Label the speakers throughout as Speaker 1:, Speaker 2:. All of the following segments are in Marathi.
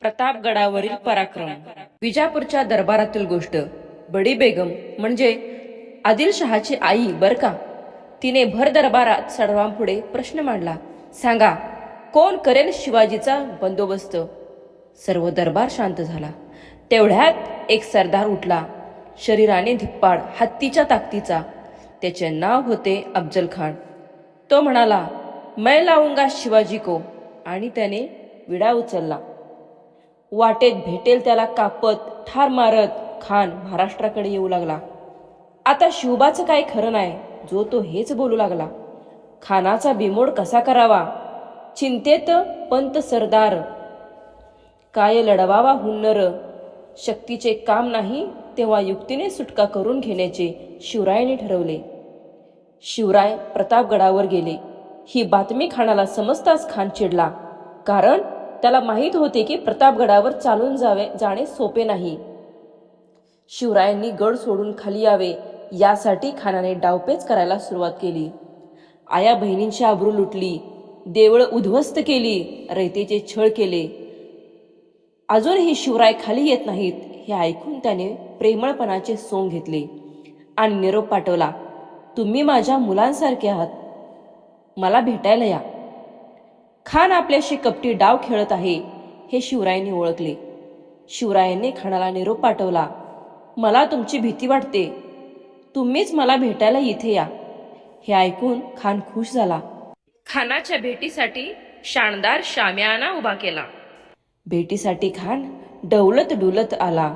Speaker 1: प्रतापगडावरील पराक्रम. विजापूरच्या दरबारातील गोष्ट. बडी बेगम म्हणजे आदिलशहाची आई बर का? तिने भर दरबारात सर्वांपुढे प्रश्न मांडला. सांगा कोण करेल शिवाजीचा बंदोबस्त? सर्व दरबार शांत झाला. तेवढ्यात एक सरदार उठला. शरीराने धिप्पाड हत्तीच्या ताकदीचा. त्याचे नाव होते अफजल खान. तो म्हणाला मैं लावूंगा शिवाजी को. आणि त्याने विडा उचलला. वाटेत भेटेल त्याला कापत ठार मारत खान महाराष्ट्राकडे येऊ लागला. आता शिवबाचं काय खरं नाही जो तो हेच बोलू लागला. खानाचा बिमोड कसा करावा? चिंतेत पंत सरदार. काय लढवावा हुन्नर? शक्तीचे काम नाही तेव्हा युक्तीने सुटका करून घेण्याचे शिवरायाने ठरवले. शिवराय प्रतापगडावर गेले. ही बातमी खानाला समजताच खान चिडला. कारण त्याला माहीत होते की प्रतापगडावर चालून जावे जाणे सोपे नाही. शिवरायांनी गड सोडून खाली यावे यासाठी खानाने डावपेच करायला सुरुवात केली. आया बहिणींची आबरू लुटली देवळ उद्ध्वस्त केली रयतेचे छळ केले. अजूनही शिवराय खाली येत नाहीत हे ऐकून त्याने प्रेमळपणाचे सोंग घेतले आणि निरोप पाठवला तुम्ही माझ्या मुलांसारखे आहात. मला भेटायला या. खान आपल्याशी कपटी डाव खेळत आहे हे शिवरायांनी ओळखले. शिवरायांनी खानाला निरोप पाठवला मला तुमची भीती वाटते. तुम्हीच मला भेटायला इथे या. हे ऐकून खान खुश झाला. खानाच्या भेटीसाठी शानदार शाम्याना उभा केला. भेटीसाठी खान डवलत डुलत आला.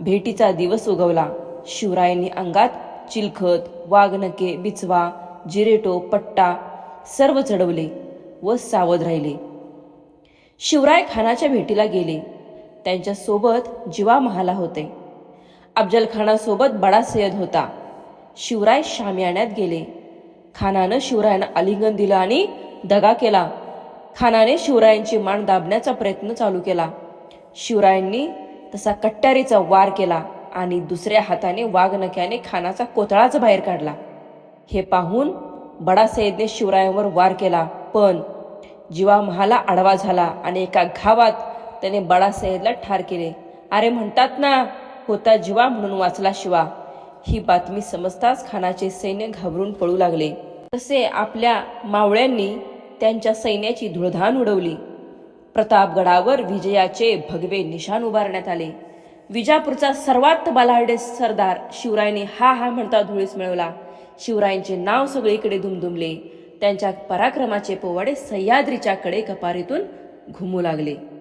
Speaker 1: भेटीचा दिवस उगवला. शिवरायांनी अंगात चिलखत वाघनके बिचवा जिरेटो पट्टा सर्व चढवले. व सावध राहिले. शिवराय खानाच्या भेटीला गेले. त्यांच्यासोबत जिवा महाला होते. अफजलखानासोबत बडा सय्यद होता. शिवराय शामियाण्यात गेले. खानानं शिवरायांना आलिंगन दिलं आणि दगा केला. खानाने शिवरायांची मान दाबण्याचा प्रयत्न चालू केला. शिवरायांनी तसा कट्यारीचा वार केला आणि दुसऱ्या हाताने वाघनक्याने खानाचा कोतळाच बाहेर काढला. हे पाहून बडा सय्यदने शिवरायांवर वार केला पण जीवा महाला आडवा झाला आणि एका घावात त्याने बाळासाहेबला ठार केले. अरे म्हणतात ना होता जीवा म्हणून वाचला शिवा. ही बातमी समजताच खानाचे सैन्य घाबरून पळू लागले. तसे आपल्या मावळ्यांनी त्यांच्या सैन्याची धुळधान उडवली. प्रतापगडावर विजयाचे भगवे निशाण उभारण्यात आले. विजापूरचा सर्वात बलाढ्य सरदार शिवरायने हा हा म्हणता धुळीस मिळवला. शिवरायांचे नाव सगळीकडे दुमदुमले. त्यांच्या पराक्रमाचे पोवाडे सह्याद्रीच्या कडे कपारीतून घुमू लागले.